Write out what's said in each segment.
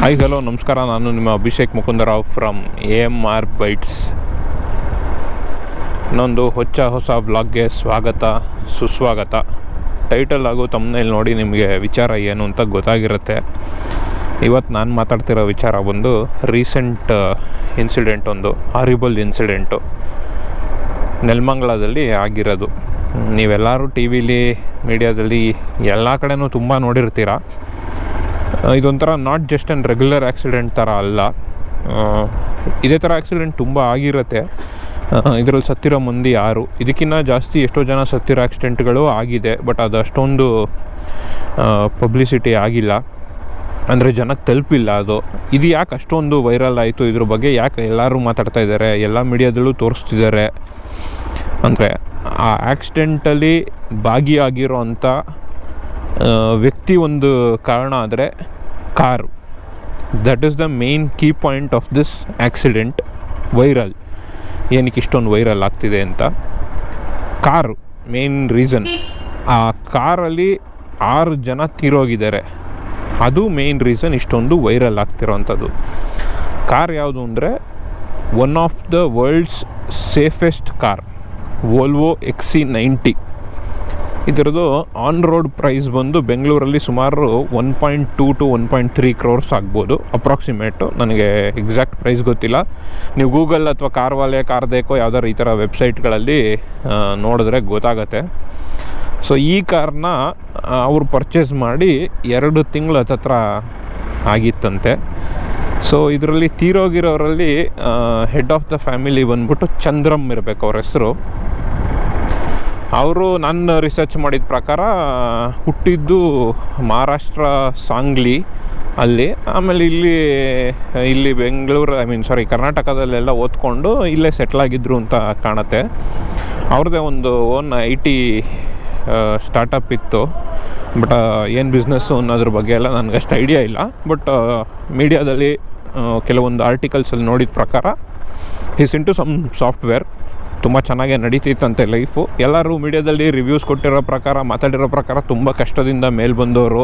Hi hello ನಮಸ್ಕಾರ. ನಾನು ನಿಮ್ಮ Abhishek Mukundrao from A M R bytes ಇನ್ನೊಂದು ಹೊಚ್ಚ ಹೊಸ ಬ್ಲಾಗ್ಗೆ ಸ್ವಾಗತ, ಸುಸ್ವಾಗತ. ಟೈಟಲ್ ಹಾಗೂ ತಮ್ಮನೇಲಿ ನೋಡಿ ನಿಮಗೆ ವಿಚಾರ ಏನು ಅಂತ ಗೊತ್ತಾಗಿರುತ್ತೆ. ಇವತ್ತು ನಾನು ಮಾತಾಡ್ತಿರೋ ವಿಚಾರ ಬಂದು ರೀಸೆಂಟ್ ಇನ್ಸಿಡೆಂಟ್ ಒಂದು ಹಾರಿಬಲ್ ಇನ್ಸಿಡೆಂಟು ನೆಲಮಂಗಲದಲ್ಲಿ ಆಗಿರೋದು. ನೀವೆಲ್ಲರೂ ಟಿ ವಿಲಿ ಮೀಡಿಯಾದಲ್ಲಿ ಎಲ್ಲ ಕಡೆನೂ ತುಂಬ ನೋಡಿರ್ತೀರ? ಇದೊಂಥರ not just and regular accident ಥರ ಅಲ್ಲ. ಇದೇ ಥರ ಆ್ಯಕ್ಸಿಡೆಂಟ್ ತುಂಬ ಆಗಿರುತ್ತೆ. ಇದರಲ್ಲಿ ಸತ್ತಿರೋ ಮಂದಿ ಯಾರು? ಇದಕ್ಕಿಂತ ಜಾಸ್ತಿ ಎಷ್ಟೋ ಜನ ಸತ್ತಿರೋ ಆಕ್ಸಿಡೆಂಟ್ಗಳು ಆಗಿದೆ ಬಟ್ ಅದು ಅಷ್ಟೊಂದು ಪಬ್ಲಿಸಿಟಿ ಆಗಿಲ್ಲ. ಅಂದರೆ ಜನಕ್ಕೆ ತಲುಪಿಲ್ಲ ಅದು. ಇದು ಯಾಕೆ ಅಷ್ಟೊಂದು ವೈರಲ್ ಆಯಿತು ಇದ್ರ ಬಗ್ಗೆ? ಯಾಕೆ ಎಲ್ಲರೂ ಮಾತಾಡ್ತಾ ಇದ್ದಾರೆ? ಎಲ್ಲ ಮೀಡಿಯಾದಲ್ಲೂ ತೋರಿಸ್ತಿದ್ದಾರೆ. ಅಂದರೆ ಆ ಆ್ಯಕ್ಸಿಡೆಂಟಲ್ಲಿ ಭಾಗಿಯಾಗಿರೋ ಅಂಥ ವ್ಯಕ್ತಿ ಒಂದು ಕಾರಣ ಆದರೆ car. That is the main key point of this accident viral ಏನಕ್ಕೆ ಇಷ್ಟೊಂದು ವೈರಲ್ ಆಗ್ತಿದೆ ಅಂತ? ಕಾರು. ಮೇನ್ ರೀಸನ್ ಆ ಕಾರಲ್ಲಿ ಆರು ಜನ ತೀರೋಗಿದ್ದಾರೆ. ಅದು ಮೇನ್ ರೀಸನ್ ಇಷ್ಟೊಂದು ವೈರಲ್ ಆಗ್ತಿರೋವಂಥದ್ದು ಕಾರ್ ಯಾವುದು ಅಂದರೆ one of the world's safest car Volvo XC ninety ಇದರದ್ದು ಆನ್ ರೋಡ್ ಪ್ರೈಸ್ ಬಂದು ಬೆಂಗಳೂರಲ್ಲಿ ಸುಮಾರು one point two to one point three crores ಆಗ್ಬೋದು. ಅಪ್ರಾಕ್ಸಿಮೇಟು ನನಗೆ ಎಕ್ಸಾಕ್ಟ್ ಪ್ರೈಸ್ ಗೊತ್ತಿಲ್ಲ. ನೀವು ಗೂಗಲ್ ಅಥವಾ ಕಾರ್ವಾಲೆ ಕಾರ್ದೇಕೋ ಯಾವ್ದಾರು ಈ ಥರ ವೆಬ್ಸೈಟ್ಗಳಲ್ಲಿ ನೋಡಿದ್ರೆ ಗೊತ್ತಾಗತ್ತೆ. ಸೊ ಈ ಕಾರ್ನ ಅವರು ಪರ್ಚೇಸ್ ಮಾಡಿ ಎರಡು ತಿಂಗಳು ಹತ್ತತ್ರ ಆಗಿತ್ತಂತೆ. ಸೊ ಇದರಲ್ಲಿ ತೀರೋಗಿರೋರಲ್ಲಿ ಹೆಡ್ ಆಫ್ ದ ಫ್ಯಾಮಿಲಿ ಬಂದ್ಬಿಟ್ಟು ಚಂದ್ರಮ್ ಇರಬೇಕು ಅವ್ರ ಹೆಸರು. ಅವರು ನನ್ನ ರಿಸರ್ಚ್ ಮಾಡಿದ ಪ್ರಕಾರ, ಹುಟ್ಟಿದ್ದು ಮಹಾರಾಷ್ಟ್ರ ಸಾಂಗ್ಲಿ ಅಲ್ಲಿ. ಆಮೇಲೆ ಇಲ್ಲಿ ಇಲ್ಲಿ ಬೆಂಗಳೂರು ಐ ಮೀನ್ ಸಾರಿ ಕರ್ನಾಟಕದಲ್ಲೆಲ್ಲ ಓದ್ಕೊಂಡು ಇಲ್ಲೇ ಸೆಟ್ಲ್ ಆಗಿದ್ರು ಅಂತ ಕಾಣುತ್ತೆ. ಅವ್ರದ್ದೇ ಒಂದು ಓನ್ ಐ ಟಿ ಸ್ಟಾರ್ಟಪ್ ಇತ್ತು. ಬಟ್ ಏನು ಬಿಸ್ನೆಸ್ಸು ಅನ್ನೋದ್ರ ಬಗ್ಗೆ ಎಲ್ಲ ನನಗಷ್ಟು ಐಡಿಯಾ ಇಲ್ಲ. ಬಟ್ ಮೀಡಿಯಾದಲ್ಲಿ ಕೆಲವೊಂದು ಆರ್ಟಿಕಲ್ಸಲ್ಲಿ ನೋಡಿದ ಪ್ರಕಾರ ಈಸ್ ಇಂಟು ಸಮ್ ಸಾಫ್ಟ್ವೇರ್ ತುಂಬ ಚೆನ್ನಾಗೇ ನಡೀತಿತ್ತಂತೆ ಲೈಫು. ಎಲ್ಲರೂ ಮೀಡಿಯಾದಲ್ಲಿ ರಿವ್ಯೂಸ್ ಕೊಟ್ಟಿರೋ ಪ್ರಕಾರ, ಮಾತಾಡಿರೋ ಪ್ರಕಾರ ತುಂಬ ಕಷ್ಟದಿಂದ ಮೇಲೆ ಬಂದವರು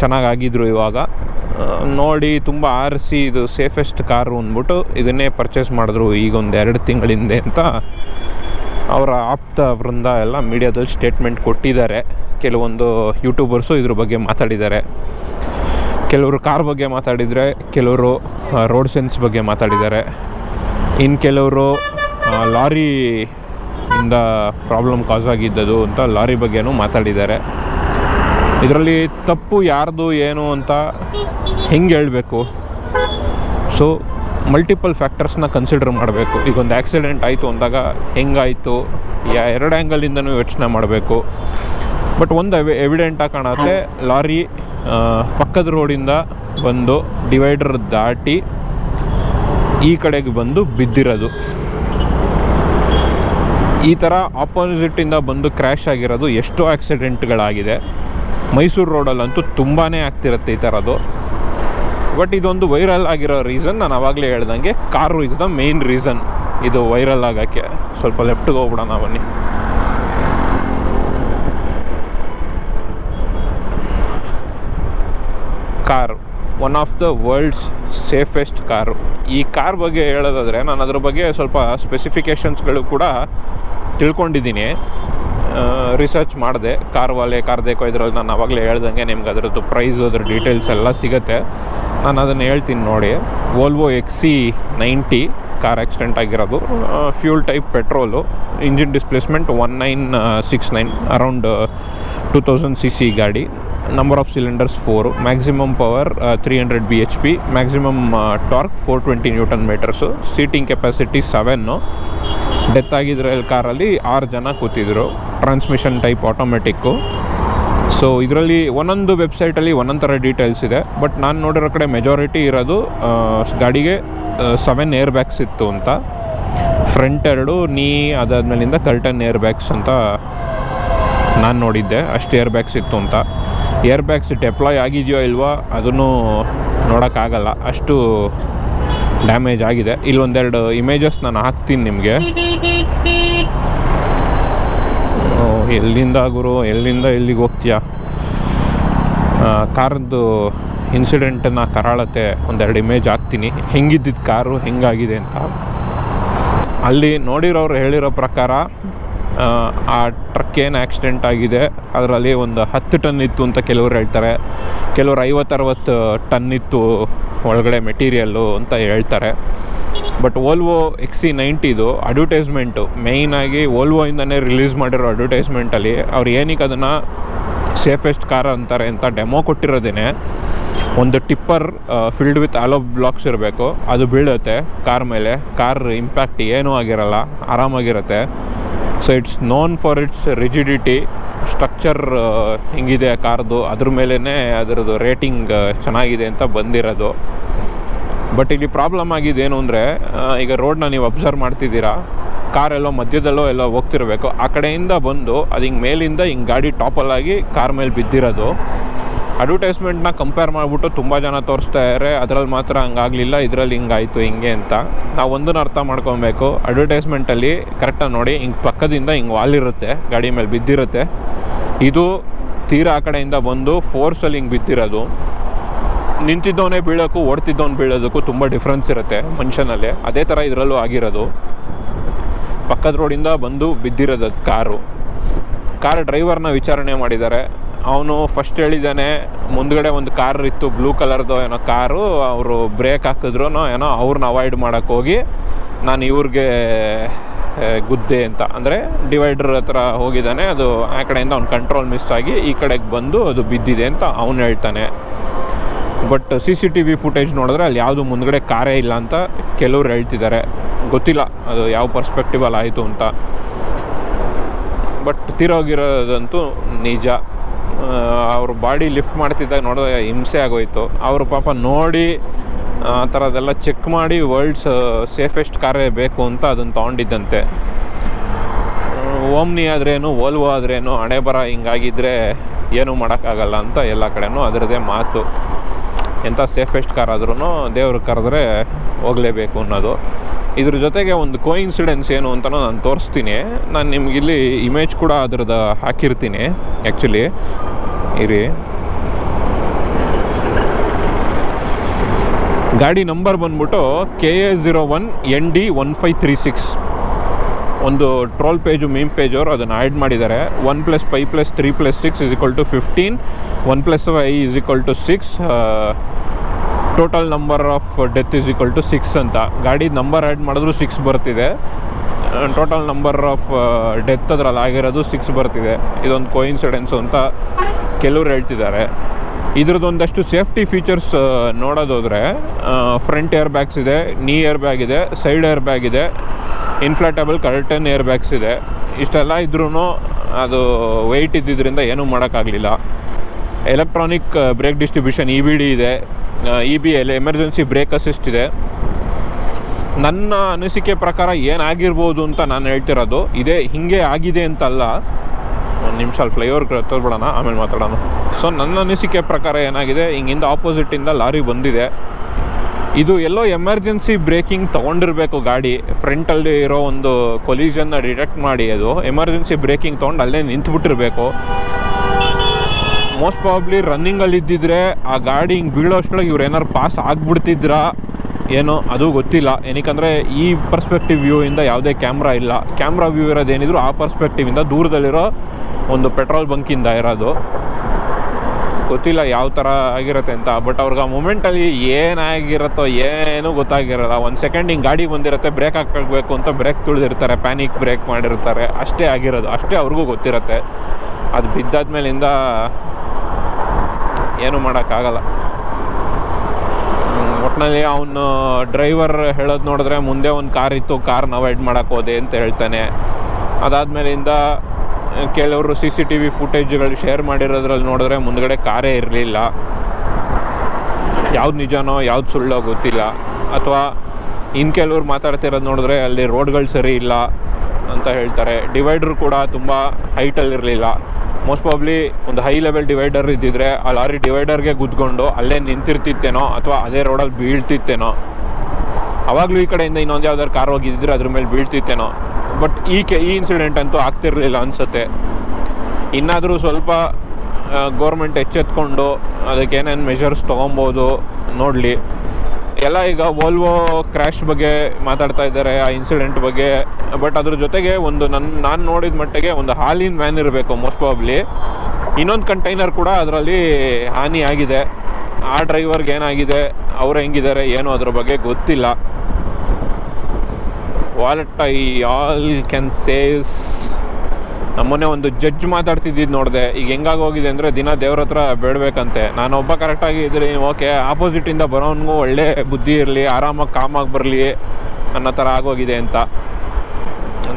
ಚೆನ್ನಾಗಾಗಿದ್ರು ಇವಾಗ. ನೋಡಿ ತುಂಬ ಆರಿಸಿ ಇದು ಸೇಫೆಸ್ಟ್ ಕಾರು ಅಂದ್ಬಿಟ್ಟು ಇದನ್ನೇ ಪರ್ಚೇಸ್ ಮಾಡಿದ್ರು ಈಗ ಒಂದು ಎರಡು ತಿಂಗಳ ಹಿಂದೆ ಅಂತ ಅವರ ಆಪ್ತ ವೃಂದ ಎಲ್ಲ ಮೀಡಿಯಾದಲ್ಲಿ ಸ್ಟೇಟ್ಮೆಂಟ್ ಕೊಟ್ಟಿದ್ದಾರೆ. ಕೆಲವೊಂದು ಯೂಟ್ಯೂಬರ್ಸು ಇದ್ರ ಬಗ್ಗೆ ಮಾತಾಡಿದ್ದಾರೆ. ಕೆಲವರು ಕಾರ್ ಬಗ್ಗೆ ಮಾತಾಡಿದರೆ, ಕೆಲವರು ರೋಡ್ ಸೆನ್ಸ್ ಬಗ್ಗೆ ಮಾತಾಡಿದ್ದಾರೆ. ಇನ್ನು ಕೆಲವರು ಲಾರಿ ಇಂದ ಪ್ರಾಬ್ಲಮ್ ಕಾಸ್ ಆಗಿದ್ದದು ಅಂತ ಲಾರಿ ಬಗ್ಗೆನೂ ಮಾತಾಡಿದ್ದಾರೆ. ಇದರಲ್ಲಿ ತಪ್ಪು ಯಾರ್ದು ಏನು ಅಂತ ಹೆಂಗೆ ಹೇಳಬೇಕು? ಸೊ ಮಲ್ಟಿಪಲ್ ಫ್ಯಾಕ್ಟರ್ಸ್ನ ಕನ್ಸಿಡರ್ ಮಾಡಬೇಕು. ಈಗ ಒಂದು ಆ್ಯಕ್ಸಿಡೆಂಟ್ ಆಯಿತು ಅಂದಾಗ ಹೆಂಗಾಯಿತು? ಯಾ, ಎರಡು ಆ್ಯಂಗಲಿಂದನೂ ಯೋಚನೆ ಮಾಡಬೇಕು. ಬಟ್ ಒಂದು ಎವಿ ಎವಿಡೆಂಟಾಗಿ ಕಾಣುತ್ತೆ, ಲಾರಿ ಪಕ್ಕದ ರೋಡಿಂದ ಬಂದು ಡಿವೈಡರ್ ದಾಟಿ ಈ ಕಡೆಗೆ ಬಂದು ಬಿದ್ದಿರೋದು. ಈ ಥರ ಆಪೋಸಿಟಿಂದ ಬಂದು ಕ್ರ್ಯಾಶ್ ಆಗಿರೋದು ಎಷ್ಟೋ ಆಕ್ಸಿಡೆಂಟ್ಗಳಾಗಿದೆ ಮೈಸೂರು ರೋಡಲ್ಲಂತೂ ತುಂಬಾ ಆಗ್ತಿರುತ್ತೆ ಈ ಥರದ್ದು ಬಟ್ ಇದೊಂದು ವೈರಲ್ ಆಗಿರೋ ರೀಸನ್ ನಾನು ಆವಾಗಲೇ ಹೇಳ್ದಂಗೆ car is the main reason ಇದು ವೈರಲ್ ಆಗೋಕ್ಕೆ. ಸ್ವಲ್ಪ ಲೆಫ್ಟ್ಗೆ ಹೋಗ್ಬಿಡೋಣ ಬನ್ನಿ. Car. One of the world's safest car. ಈ ಕಾರ್ ಬಗ್ಗೆ ಹೇಳೋದಾದರೆ ನಾನು ಅದ್ರ ಬಗ್ಗೆ ಸ್ವಲ್ಪ ಸ್ಪೆಸಿಫಿಕೇಷನ್ಸ್ಗಳು ಕೂಡ ತಿಳ್ಕೊಂಡಿದ್ದೀನಿ. ರಿಸರ್ಚ್ ಮಾಡಿದೆ. ಕಾರ್ ವಾಲೆ ಕಾರ್ ದೇಕೋ ಇದರಲ್ಲಿ ನಾನು ಆವಾಗಲೇ ಹೇಳ್ದಂಗೆ ನಿಮ್ಗೆ ಅದರದ್ದು ಪ್ರೈಸ್ ಅದ್ರ ಡೀಟೇಲ್ಸ್ ಎಲ್ಲ ಸಿಗುತ್ತೆ. ನಾನು ಅದನ್ನು ಹೇಳ್ತೀನಿ ನೋಡಿ. Volvo XC ninety car accident ಆಗಿರೋದು. Fuel type petrol engine displacement one nine six nine around two thousand C C ಗಾಡಿ. Number of cylinders four maximum power three hundred B H P maximum torque four twenty newton metres seating capacity seven death ಆಗಿದ್ರಲ್ಲಿ ಕಾರಲ್ಲಿ ಆರು ಜನ ಕೂತಿದ್ರು. Transmission type automatic so ಇದರಲ್ಲಿ ಒಂದೊಂದು ವೆಬ್ಸೈಟಲ್ಲಿ ಒಂದೊಂದು ಥರ ಡೀಟೇಲ್ಸ್ ಇದೆ. ಬಟ್ ನಾನು ನೋಡಿರೋ ಕಡೆ ಮೆಜಾರಿಟಿ ಇರೋದು ಗಾಡಿಗೆ ಸೆವೆನ್ ಏರ್ ಬ್ಯಾಗ್ಸ್ ಇತ್ತು ಅಂತ. ಫ್ರಂಟ್ ಎರಡು ನೀ ಅದಾದ್ಮೇಲಿಂದ ಕರ್ಟನ್ ಏರ್ ಬ್ಯಾಗ್ಸ್ ಅಂತ ನಾನು ನೋಡಿದ್ದೆ. ಅಷ್ಟು ಏರ್ ಬ್ಯಾಗ್ಸ್ ಇತ್ತು ಅಂತ. ಏರ್ ಬ್ಯಾಗ್ಸ್ ಡೆಪ್ಲಾಯ್ ಆಗಿದೆಯೋ ಇಲ್ವೋ, ಅದನ್ನು ನೋಡೋಕ್ಕಾಗಲ್ಲ. ಅಷ್ಟು ಡ್ಯಾಮೇಜ್ ಆಗಿದೆ. ಇಲ್ಲೊಂದೆರಡು ಇಮೇಜಸ್ ನಾನು ಹಾಕ್ತೀನಿ ನಿಮಗೆ. ಎಲ್ಲಿಂದ ಗುರು? ಎಲ್ಲಿಂದ ಎಲ್ಲಿಗೆ ಹೋಗ್ತೀಯಾ? ಕಾರ್ದು ಇನ್ಸಿಡೆಂಟನ್ನು ಕರಾಳತೆ ಒಂದೆರಡು ಇಮೇಜ್ ಹಾಕ್ತೀನಿ. ಹೆಂಗಿದ್ದಿದ್ದು ಕಾರು ಹೆಂಗಾಗಿದೆ ಅಂತ. ಅಲ್ಲಿ ನೋಡಿರೋರು ಹೇಳಿರೋ ಪ್ರಕಾರ ಆ, ಆ ಟ್ರಕ್ ಏನು ಆಕ್ಸಿಡೆಂಟ್ ಆಗಿದೆ. ಅದರಲ್ಲಿ ಒಂದು ಹತ್ತು ಟನ್ ಇತ್ತು ಅಂತ ಕೆಲವರು ಹೇಳ್ತಾರೆ. ಕೆಲವರು ಐವತ್ತರವತ್ತು ಟನ್ ಇತ್ತು. ಒಳಗಡೆ ಮೆಟೀರಿಯಲ್ಲು ಅಂತ ಹೇಳ್ತಾರೆ. ಬಟ್ ಓಲ್ವೋ ಎಕ್ಸ್ ಸಿ ನೈಂಟಿದು ಅಡ್ವರ್ಟೈಸ್ಮೆಂಟು. ಮೇಯ್ನಾಗಿ ಓಲ್ವೋಯಿಂದನೇ ರಿಲೀಸ್ ಮಾಡಿರೋ ಅಡ್ವರ್ಟೈಸ್ಮೆಂಟಲ್ಲಿ ಅವ್ರು ಏನಕ್ಕೆ ಅದನ್ನು ಸೇಫೆಸ್ಟ್ ಕಾರ್ ಅಂತಾರೆ ಅಂತ ಡೆಮೋ ಕೊಟ್ಟಿರೋದೇನೆ. ಒಂದು tipper filled with hollow blocks ಇರಬೇಕು. ಅದು ಬೀಳುತ್ತೆ ಕಾರ್ ಮೇಲೆ. ಕಾರ್ ಇಂಪ್ಯಾಕ್ಟ್ ಏನೂ ಆಗಿರಲ್ಲ. ಆರಾಮಾಗಿರುತ್ತೆ. So it's known for its rigidity structure ಹಿಂಗಿದೆ ಆ ಕಾರ್ದು. ಅದ್ರ ಮೇಲೇ ಅದರದ್ದು ರೇಟಿಂಗ್ ಚೆನ್ನಾಗಿದೆ ಅಂತ ಬಂದಿರೋದು. ಬಟ್ ಇಲ್ಲಿ ಪ್ರಾಬ್ಲಮ್ ಆಗಿದೆ ಏನು ಅಂದರೆ ಈಗ ರೋಡ್ನ ನೀವು ಅಬ್ಸರ್ವ್ ಮಾಡ್ತಿದ್ದೀರಾ ಕಾರ್ ಎಲ್ಲೋ ಮಧ್ಯದಲ್ಲೋ ಎಲ್ಲೋ ಹೋಗ್ತಿರಬೇಕು, ಆ ಕಡೆಯಿಂದ ಬಂದು ಅದು ಹಿಂಗೆ ಮೇಲಿಂದ ಹಿಂಗೆ ಗಾಡಿ ಟಾಪಲ್ಲಾಗಿ ಕಾರ್ ಮೇಲೆ ಬಿದ್ದಿರೋದು. ಅಡ್ವರ್ಟೈಸ್ಮೆಂಟ್ನ ಕಂಪೇರ್ ಮಾಡಿಬಿಟ್ಟು ತುಂಬ ಜನ ತೋರಿಸ್ತಾ ಇದ್ದಾರೆ ಅದರಲ್ಲಿ ಮಾತ್ರ ಹಂಗಾಗಲಿಲ್ಲ, ಇದರಲ್ಲಿ ಹಿಂಗಾಯಿತು, ಹಿಂಗೆ ಅಂತ. ನಾವು ಒಂದನ್ನು ಅರ್ಥ ಮಾಡ್ಕೊಬೇಕು. ಅಡ್ವರ್ಟೈಸ್ಮೆಂಟಲ್ಲಿ ಕರೆಕ್ಟಾಗಿ ನೋಡಿ, ಹಿಂಗೆ ಪಕ್ಕದಿಂದ ಹಿಂಗೆ ವಾಲ್ ಇರುತ್ತೆ, ಗಾಡಿ ಮೇಲೆ ಬಿದ್ದಿರುತ್ತೆ. ಇದು ತೀರಾ ಆ ಕಡೆಯಿಂದ ಬಂದು ಫೋರ್ಸಲ್ಲಿ ಹಿಂಗೆ ಬಿದ್ದಿರೋದು. ನಿಂತಿದ್ದವನೇ ಬೀಳೋಕ್ಕೂ ಓಡ್ತಿದ್ದವನು ಬೀಳೋದಕ್ಕೂ ತುಂಬ ಡಿಫ್ರೆನ್ಸ್ ಇರುತ್ತೆ ಮನುಷ್ಯನಲ್ಲಿ. ಅದೇ ಥರ ಇದರಲ್ಲೂ ಆಗಿರೋದು. ಪಕ್ಕದ ರೋಡಿಂದ ಬಂದು ಬಿದ್ದಿರೋದು ಕಾರು. ಕಾರ್ ಡ್ರೈವರ್ನ ವಿಚಾರಣೆ ಮಾಡಿದ್ದಾರೆ. ಅವನು ಫಸ್ಟ್ ಹೇಳಿದ್ದಾನೆ, ಮುಂದ್ಗಡೆ ಒಂದು ಕಾರ್ ಇತ್ತು ಬ್ಲೂ ಕಲರ್ದು ಏನೋ ಕಾರು ಅವರು ಬ್ರೇಕ್ ಹಾಕಿದ್ರು ಏನೋ ಅವ್ರನ್ನ ಅವಾಯ್ಡ್ ಮಾಡೋಕ್ಕೆ ಹೋಗಿ, ನಾನು ಇವ್ರಿಗೆ ಗುದ್ದೆ ಅಂತ. ಅಂದರೆ ಡಿವೈಡರ್ ಹತ್ರ ಹೋಗಿದ್ದಾನೆ, ಅದು ಆ ಕಡೆಯಿಂದ ಅವ್ನು ಕಂಟ್ರೋಲ್ ಮಿಸ್ ಆಗಿ ಈ ಕಡೆಗೆ ಬಂದು ಅದು ಬಿದ್ದಿದೆ ಅಂತ ಅವನು ಹೇಳ್ತಾನೆ. But C C T V footage ನೋಡಿದ್ರೆ ಅಲ್ಲಿ ಯಾವುದು ಮುಂದ್ಗಡೆ ಕಾರೇ ಇಲ್ಲ ಅಂತ ಕೆಲವ್ರು ಹೇಳ್ತಿದ್ದಾರೆ. ಗೊತ್ತಿಲ್ಲ ಅದು ಯಾವ ಪರ್ಸ್ಪೆಕ್ಟಿವಲ್ಲಿ ಆಯಿತು ಅಂತ. ಬಟ್ ತೀರೋಗಿರೋದಂತೂ ನಿಜ. ಅವ್ರ ಬಾಡಿ ಲಿಫ್ಟ್ ಮಾಡ್ತಿದ್ದಾಗ ನೋಡಿದಾಗ ಹಿಂಸೆ ಆಗೋಯ್ತು. ಅವರು ಪಾಪ ನೋಡಿ, ಆ, ಥರದ್ದೆಲ್ಲ ಚೆಕ್ ಮಾಡಿ ವರ್ಲ್ಡ್ಸ್ ಸೇಫೆಸ್ಟ್ ಕಾರೇ ಬೇಕು ಅಂತ ಅದನ್ನು ತೊಗೊಂಡಿದ್ದಂತೆ. ಓಮ್ನಿ ಆದ್ರೇನು ಓಲ್ವೋ ಆದ್ರೇನು ಹಣೆ ಬರ ಹಿಂಗಾಗಿದ್ದರೆ ಏನೂ ಮಾಡೋಕ್ಕಾಗಲ್ಲ ಅಂತ ಎಲ್ಲ ಕಡೆನೂ ಅದರದೇ ಮಾತು. ಎಂಥ ಸೇಫೆಸ್ಟ್ ಕಾರ್ ಆದ್ರೂ ದೇವ್ರಿಗೆ ಕರೆದ್ರೆ ಹೋಗಲೇಬೇಕು ಅನ್ನೋದು. ಇದ್ರ ಜೊತೆಗೆ ಒಂದು ಕೋ ಇನ್ಸಿಡೆನ್ಸ್ ಏನು ಅಂತ ನಾನು ತೋರಿಸ್ತೀನಿ. ನಾನು ನಿಮ್ಗೆ ಇಲ್ಲಿ ಇಮೇಜ್ ಕೂಡ ಅದ್ರದ್ದು ಹಾಕಿರ್ತೀನಿ ಆ್ಯಕ್ಚುಲಿ ಇರಿ. ಗಾಡಿ ನಂಬರ್ ಬಂದ್ಬಿಟ್ಟು K A zero one N D one five three six ಒಂದು ಟ್ರೋಲ್ ಪೇಜು ಮೀಮ್ ಪೇಜ್ ಅವರು ಅದನ್ನು ಆ್ಯಡ್ ಮಾಡಿದ್ದಾರೆ. One plus five plus three plus six is equal to fifteen one plus five is equal to six total number of death is equal to six ಅಂತ. ಗಾಡಿ number add ಮಾಡಿದ್ರು six ಬರ್ತಿದೆ. Total number of death ಅದ್ರಲ್ಲಿ ಆಗಿರೋದು six ಬರ್ತಿದೆ. ಇದೊಂದು coincidence ಅಂತ ಕೆಲವ್ರು ಹೇಳ್ತಿದ್ದಾರೆ. ಇದ್ರದ್ದೊಂದಷ್ಟು ಸೇಫ್ಟಿ ಫೀಚರ್ಸ್ ನೋಡೋದಾದರೆ ಫ್ರಂಟ್ ಏರ್ ಬ್ಯಾಗ್ಸ್ ಇದೆ ನೀ ಏರ್ ಬ್ಯಾಗ್ ಇದೆ ಸೈಡ್ ಏರ್ ಬ್ಯಾಗ್ ಇದೆ ಇನ್ಫ್ಲಾಟಬಲ್ ಕರ್ಟನ್ ಏರ್ ಬ್ಯಾಗ್ಸ್ ಇದೆ. ಇಷ್ಟೆಲ್ಲ ಇದ್ರೂ ಅದು ವೆಯ್ಟ್ ಇದ್ದಿದ್ದರಿಂದ ಏನೂ ಮಾಡೋಕ್ಕಾಗಲಿಲ್ಲ. Electronic brake distribution E B D ಇದೆ E B L emergency brake assist ಇದೆ. ನನ್ನ ಅನಿಸಿಕೆ ಪ್ರಕಾರ ಏನಾಗಿರ್ಬೋದು ಅಂತ ನಾನು ಹೇಳ್ತಿರೋದು, ಇದೇ ಹಿಂಗೆ ಆಗಿದೆ ಅಂತಲ್ಲ. ಒಂದು ನಿಮಿಷ, ಅಲ್ಲಿ ಫ್ಲೈಓವರ್ ತೋರ್ಬಿಡೋಣ, ಆಮೇಲೆ ಮಾತಾಡೋಣ. ಸೊ ನನ್ನ ಅನಿಸಿಕೆ ಪ್ರಕಾರ ಏನಾಗಿದೆ, ಹಿಂಗಿಂದ ಆಪೋಸಿಟಿಂದ ಲಾರಿ ಬಂದಿದೆ. ಇದು ಎಲ್ಲೋ ಎಮರ್ಜೆನ್ಸಿ ಬ್ರೇಕಿಂಗ್ ತೊಗೊಂಡಿರಬೇಕು ಗಾಡಿ ಫ್ರಂಟಲ್ಲಿ ಇರೋ ಒಂದು ಕೊಲಿಷನ್ನ ಡಿಟೆಕ್ಟ್ ಮಾಡಿ ಅದು. ಎಮರ್ಜೆನ್ಸಿ ಬ್ರೇಕಿಂಗ್ ತೊಗೊಂಡು ಅಲ್ಲೇ ನಿಂತ್ಬಿಟ್ಟಿರ್ಬೇಕು. ಮೋಸ್ಟ್ ಪ್ರಾಬ್ಲಿ ರನ್ನಿಂಗಲ್ಲಿ ಇದ್ದಿದ್ರೆ ಆ ಗಾಡಿ ಹಿಂಗೆ ಬೀಳೋಷ್ಟೊಳಗೆ ಇವ್ರು ಏನಾರು ಪಾಸ್ ಆಗ್ಬಿಡ್ತಿದ್ರಾ ಏನೋ ಅದು ಗೊತ್ತಿಲ್ಲ. ಏನಕ್ಕಂದರೆ ಈ ಪರ್ಸ್ಪೆಕ್ಟಿವ್ ವ್ಯೂ ಇಂದ ಯಾವುದೇ ಕ್ಯಾಮ್ರಾ ಇಲ್ಲ. ಕ್ಯಾಮ್ರಾ ವ್ಯೂ ಇರೋದೇನಿದ್ರು ಆ ಪರ್ಸ್ಪೆಕ್ಟಿವ್ ಇಂದ ದೂರದಲ್ಲಿರೋ ಒಂದು ಪೆಟ್ರೋಲ್ ಬಂಕಿಂದ ಇರೋದು. ಗೊತ್ತಿಲ್ಲ ಯಾವ ಥರ ಆಗಿರುತ್ತೆ ಅಂತ. ಬಟ್ ಅವ್ರಿಗೆ ಆ ಮೂಮೆಂಟಲ್ಲಿ ಏನಾಗಿರುತ್ತೋ ಏನೂ ಗೊತ್ತಾಗಿರಲ್ಲ. ಒಂದು ಸೆಕೆಂಡ್ ಹಿಂಗೆ ಗಾಡಿ ಬಂದಿರುತ್ತೆ ಬ್ರೇಕ್ ಹಾಕಬೇಕು ಅಂತ ಬ್ರೇಕ್ ತುಳಿದಿರ್ತಾರೆ ಪ್ಯಾನಿಕ್ ಬ್ರೇಕ್ ಮಾಡಿರ್ತಾರೆ. ಅಷ್ಟೇ ಆಗಿರೋದು. ಅಷ್ಟೇ ಅವ್ರಿಗೂ ಗೊತ್ತಿರುತ್ತೆ. ಅದು ಬಿದ್ದಾದ್ಮೇಲಿಂದ ಏನೂ ಮಾಡೋಕ್ಕಾಗಲ್ಲ. ಒಟ್ಟಿನಲ್ಲಿ ಅವನು ಡ್ರೈವರ್ ಹೇಳೋದು ನೋಡಿದ್ರೆ ಮುಂದೆ ಒಂದು ಕಾರ್ ಇತ್ತು ಕಾರ್ನ ಅವಾಯ್ಡ್ ಮಾಡೋಕ್ಕೆ ಹೋದೆ ಅಂತ ಹೇಳ್ತಾನೆ. ಅದಾದಮೇಲಿಂದ ಕೆಲವರು ಸಿ ಸಿ ಟಿ ವಿ ಫುಟೇಜ್ಗಳು ಶೇರ್ ಮಾಡಿರೋದ್ರಲ್ಲಿ ನೋಡಿದ್ರೆ ಮುಂದ್ಗಡೆ ಕಾರೇ ಇರಲಿಲ್ಲ. ಯಾವ್ದು ನಿಜನೋ, ಯಾವ್ದು ಸುಳ್ಳೋ ಗೊತ್ತಿಲ್ಲ. ಅಥವಾ ಇನ್ನು ಕೆಲವ್ರು ಮಾತಾಡ್ತಿರೋದು ನೋಡಿದ್ರೆ ಅಲ್ಲಿ ರೋಡ್ಗಳು ಸರಿ ಇಲ್ಲ ಅಂತ ಹೇಳ್ತಾರೆ. ಡಿವೈಡ್ರು ಕೂಡ ತುಂಬ ಹೈಟಲ್ಲಿ ಇರಲಿಲ್ಲ ಮೋಸ್ಟ್ ಪ್ರಾಬ್ಲಿ ಒಂದು ಹೈ ಲೆವೆಲ್ ಡಿವೈಡರ್ ಇದ್ದಿದ್ರೆ ಆ ಲಾರಿ ಡಿವೈಡರ್ಗೆ ಗುದ್ಕೊಂಡು ಅಲ್ಲೇ ನಿಂತಿರ್ತಿತ್ತೇನೋ ಅಥವಾ ಅದೇ ರೋಡಲ್ಲಿ ಬೀಳ್ತಿತ್ತೇನೋ? ಅವಾಗಲೂ ಈ ಕಡೆಯಿಂದ ಇನ್ನೊಂದು ಯಾವ್ದಾದ್ರು ಕಾರ್ ಹೋಗಿದ್ದಿದ್ರೆ ಅದ್ರ ಮೇಲೆ ಬೀಳ್ತಿತ್ತೇನೋ? ಬಟ್ ಈ ಕೆ, ಈ ಇನ್ಸಿಡೆಂಟ್ ಅಂತೂ ಆಗ್ತಿರ್ಲಿಲ್ಲ ಅನಿಸುತ್ತೆ. ಇನ್ನಾದರೂ ಸ್ವಲ್ಪ ಗೌರ್ಮೆಂಟ್ ಎಚ್ಚೆತ್ಕೊಂಡು ಅದಕ್ಕೆ ಏನೇನು ಮೆಷರ್ಸ್ ತೊಗೊಬೋದು ನೋಡಲಿ. ಎಲ್ಲ ಈಗ ವೋಲ್ವೋ ಕ್ರ್ಯಾಶ್ ಬಗ್ಗೆ ಮಾತಾಡ್ತಾ ಇದ್ದಾರೆ, ಆ ಇನ್ಸಿಡೆಂಟ್ ಬಗ್ಗೆ. ಬಟ್ ಅದ್ರ ಜೊತೆಗೆ ಒಂದು ನನ್ನ ನಾನು ನೋಡಿದ ಮಟ್ಟಿಗೆ ಒಂದು ಹಾಲಿನ ವ್ಯಾನ್ ಇರಬೇಕು ಮೋಸ್ಟ್ ಪ್ರಾಬ್ಲಿ ಇನ್ನೊಂದು ಕಂಟೈನರ್ ಕೂಡ ಅದರಲ್ಲಿ ಹಾನಿ ಆಗಿದೆ. ಆ ಡ್ರೈವರ್ಗೆ ಏನಾಗಿದೆ, ಅವ್ರು ಹೆಂಗಿದ್ದಾರೆ, ಏನು ಅದ್ರ ಬಗ್ಗೆ ಗೊತ್ತಿಲ್ಲ. ವಾಲೆಟ್ ಐ ಆಲ್ ಕ್ಯಾನ್ ಸೇಸ್ ನಮ್ಮನ್ನೇ ಒಂದು ಜಡ್ಜ್ ಮಾತಾಡ್ತಿದ್ದಿದ್ದು ನೋಡಿದೆ, ಈಗ ಹೆಂಗಾಗಿ ಹೋಗಿದೆ ಅಂದರೆ ದಿನ ದೇವ್ರ ಹತ್ರ ಬೇಡಬೇಕಂತೆ. ನಾನು ಒಬ್ಬ ಕರೆಕ್ಟಾಗಿ ಇದ್ರೆ, ಓಕೆ ಆಪೋಸಿಟಿಂದ ಬರೋನ್ಗೂ ಒಳ್ಳೆ ಬುದ್ಧಿ ಇರಲಿ, ಆರಾಮಾಗಿ ಕಾಮಾಗಿ ಬರಲಿ ಅನ್ನೋ ಥರ ಆಗೋಗಿದೆ ಅಂತ.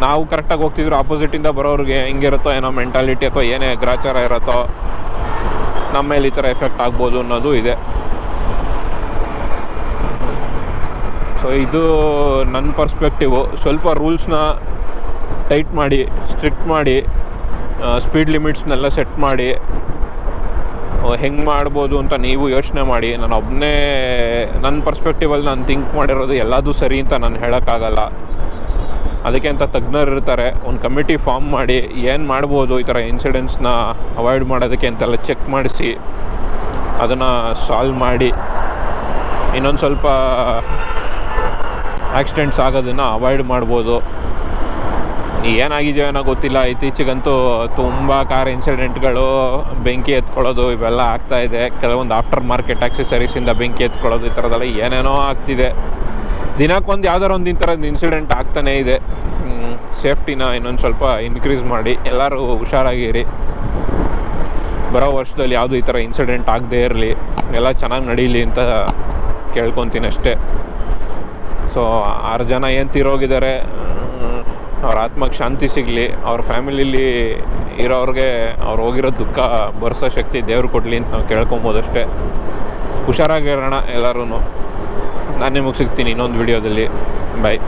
ನಾವು ಕರೆಕ್ಟಾಗಿ ಹೋಗ್ತಿದ್ರು ಆಪೋಸಿಟಿಂದ ಬರೋರಿಗೆ ಹೆಂಗಿರುತ್ತೋ ಏನೋ ಮೆಂಟಾಲಿಟಿ ಅಥವಾ ಏನೇ ಗ್ರಾಚಾರ ಇರುತ್ತೋ, ನಮ್ಮ ಮೇಲೆ ಈ ಥರ ಎಫೆಕ್ಟ್ ಆಗ್ಬೋದು ಅನ್ನೋದು ಇದೆ. ಸೊ ಇದು ನನ್ನ ಪರ್ಸ್ಪೆಕ್ಟಿವು ಸ್ವಲ್ಪ ರೂಲ್ಸ್ನ ಟೈಟ್ ಮಾಡಿ, ಸ್ಟ್ರಿಕ್ಟ್ ಮಾಡಿ ಸ್ಪೀಡ್ ಲಿಮಿಟ್ಸ್ನೆಲ್ಲ ಸೆಟ್ ಮಾಡಿ ಹೆಂಗೆ ಮಾಡ್ಬೋದು ಅಂತ ನೀವು ಯೋಚನೆ ಮಾಡಿ, ನಾನು ಒಬ್ಬನೇ ನನ್ನ ಪರ್ಸ್ಪೆಕ್ಟಿವಲ್ಲಿ ನಾನು ಥಿಂಕ್ ಮಾಡಿರೋದು ಎಲ್ಲದೂ ಸರಿ ಅಂತ ನಾನು ಹೇಳೋಕ್ಕಾಗಲ್ಲ. ಅದಕ್ಕೆ ಅಂತ ತಜ್ಞರು ಇರ್ತಾರೆ, ಒಂದು ಕಮಿಟಿ ಫಾರ್ಮ್ ಮಾಡಿ ಏನು ಮಾಡ್ಬೋದು ಈ ಥರ ಇನ್ಸಿಡೆಂಟ್ಸ್ನ ಅವಾಯ್ಡ್ ಮಾಡೋದಕ್ಕೆ ಅಂತೆಲ್ಲ ಚೆಕ್ ಮಾಡಿಸಿ, ಅದನ್ನು ಸಾಲ್ವ್ ಮಾಡಿ, ಇನ್ನೊಂದು ಸ್ವಲ್ಪ ಆಕ್ಸಿಡೆಂಟ್ಸ್ ಆಗೋದನ್ನು ಅವಾಯ್ಡ್ ಮಾಡ್ಬೋದು. ಏನಾಗಿದೆಯೋ ಏನೋ ಗೊತ್ತಿಲ್ಲ. ಇತ್ತೀಚೆಗಂತೂ ತುಂಬ ಕಾರ್ ಇನ್ಸಿಡೆಂಟ್ಗಳು ಬೆಂಕಿ ಎತ್ಕೊಳ್ಳೋದು ಇವೆಲ್ಲ ಆಗ್ತಾ ಇದೆ. ಕೆಲವೊಂದು ಆಫ್ಟರ್ ಮಾರ್ಕೆಟ್ ಆಕ್ಸೆಸರೀಸಿಂದ ಬೆಂಕಿ ಎತ್ಕೊಳ್ಳೋದು ಈ ಥರದೆಲ್ಲ ಏನೇನೋ ಆಗ್ತಿದೆ. ದಿನಕ್ಕೊಂದು ಯಾವ್ದಾರು ಒಂದು ಈ ಥರದ್ದು ಇನ್ಸಿಡೆಂಟ್ ಆಗ್ತಾನೇ ಇದೆ. ಸೇಫ್ಟಿನ ಇನ್ನೊಂದು ಸ್ವಲ್ಪ ಇನ್ಕ್ರೀಸ್ ಮಾಡಿ. ಎಲ್ಲರೂ ಹುಷಾರಾಗಿರಿ. ಬರೋ ವರ್ಷದಲ್ಲಿ ಯಾವುದು ಈ ಥರ ಇನ್ಸಿಡೆಂಟ್ ಆಗದೇ ಇರಲಿ. ಎಲ್ಲ ಚೆನ್ನಾಗಿ ನಡೀಲಿ ಅಂತ ಕೇಳ್ಕೊತೀನಿ ಅಷ್ಟೇ. ಸೊ ಆರು ಜನ ಏನು ತೀರೋಗಿದ್ದಾರೆ? ಅವ್ರ ಆತ್ಮಕ್ಕೆ ಶಾಂತಿ ಸಿಗಲಿ, ಅವ್ರ ಫ್ಯಾಮಿಲಿಲಿ ಇರೋರಿಗೆ ಅವ್ರು ಹೋಗಿರೋ ದುಃಖ ಬರ್ಸೋ ಶಕ್ತಿ ದೇವ್ರು ಕೊಡಲಿ ಅಂತ ನಾವು ಕೇಳ್ಕೊಬೋದು ಅಷ್ಟೇ. ಹುಷಾರಾಗಿರೋಣ ಎಲ್ಲರೂ ನಾನು ನಿಮಗೆ ಸಿಗ್ತೀನಿ ಇನ್ನೊಂದು ವಿಡಿಯೋದಲ್ಲಿ. ಬಾಯ್